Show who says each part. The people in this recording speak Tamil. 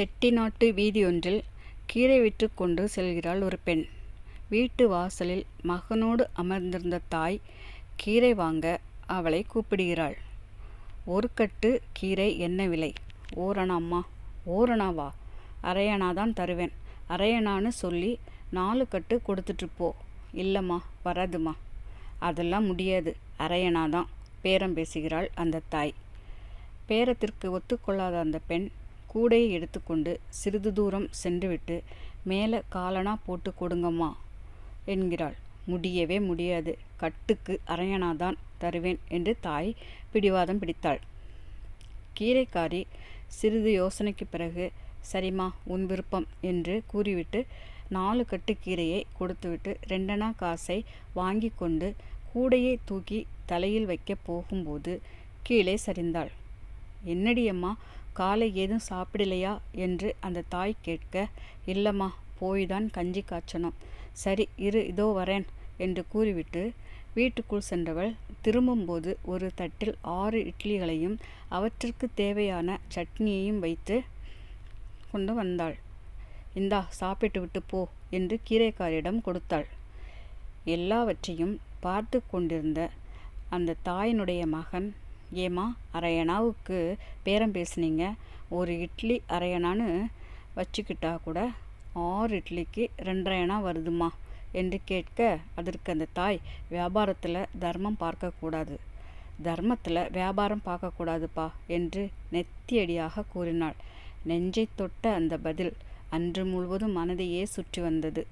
Speaker 1: செட்டிநாட்டு வீதியொன்றில் கீரை விற்று கொண்டு செல்கிறாள் ஒரு பெண். வீட்டு வாசலில் மகனோடு அமர்ந்திருந்த தாய் கீரை வாங்க அவளை கூப்பிடுகிறாள். ஒரு கட்டு கீரை என்ன விலை? ஓரணாம்மா. ஓரணாவா? அரையணாதான் தருவேன். அரையணான்னு சொல்லி நாலு கட்டு கொடுத்துட்டு போ. இல்லைம்மா வராதும்மா. அதெல்லாம் முடியாது. அரையணாதான் பேரம் பேசுகிறாள் அந்த தாய். பேரத்திற்கு ஒத்துக்கொள்ளாத அந்த பெண் கூடையை எடுத்துக்கொண்டு சிறிது தூரம் சென்றுவிட்டு மேலே காலனா போட்டு கொடுங்கம்மா என்கிறாள். முடியவே முடியாது. கட்டுக்கு அரையணாதான் தருவேன் என்று தாய் பிடிவாதம் பிடித்தாள். கீரைக்காரி சிறிது யோசனைக்கு பிறகு சரிம்மா உன் விருப்பம் என்று கூறிவிட்டு நாலு கட்டு கீரையை கொடுத்துவிட்டு ரெண்டனா காசை வாங்கிக் கொண்டு கூடையை தூக்கி தலையில் வைக்க போகும்போது கீழே சரிந்தாள். என்னடியம்மா காலை ஏதும் சாப்பிடலையா? என்று அந்த தாய் கேட்க இல்லம்மா போய்தான் கஞ்சி காய்ச்சணும். சரி இரு இதோ வரேன் என்று கூறிவிட்டு வீட்டுக்குள் சென்றவள் திரும்பும்போது ஒரு தட்டில் ஆறு இட்லிகளையும் அவற்றிற்கு தேவையான சட்னியையும் வைத்து கொண்டு வந்தாள். இந்தா சாப்பிட்டுவிட்டுப் போ என்று கீரைக்காரியிடம் கொடுத்தாள். எல்லாவற்றையும் பார்த்து கொண்டிருந்த அந்த தாயினுடைய மகன் ஏம்மா அரையணாவுக்கு பேரம் பேசுனீங்க. ஒரு இட்லி அரையணான்னு வச்சுக்கிட்டா கூட ஆறு இட்லிக்கு ரெண்டரையணா வருதும்மா என்று கேட்க அதற்கு அந்த தாய் வியாபாரத்தில் தர்மம் பார்க்கக்கூடாது. தர்மத்தில் வியாபாரம் பார்க்கக்கூடாதுப்பா என்று நெத்தியடியாக கூறினாள். நெஞ்சை தொட்ட அந்த பதில் அன்று முழுவதும் மனதையே சுற்றி வந்தது.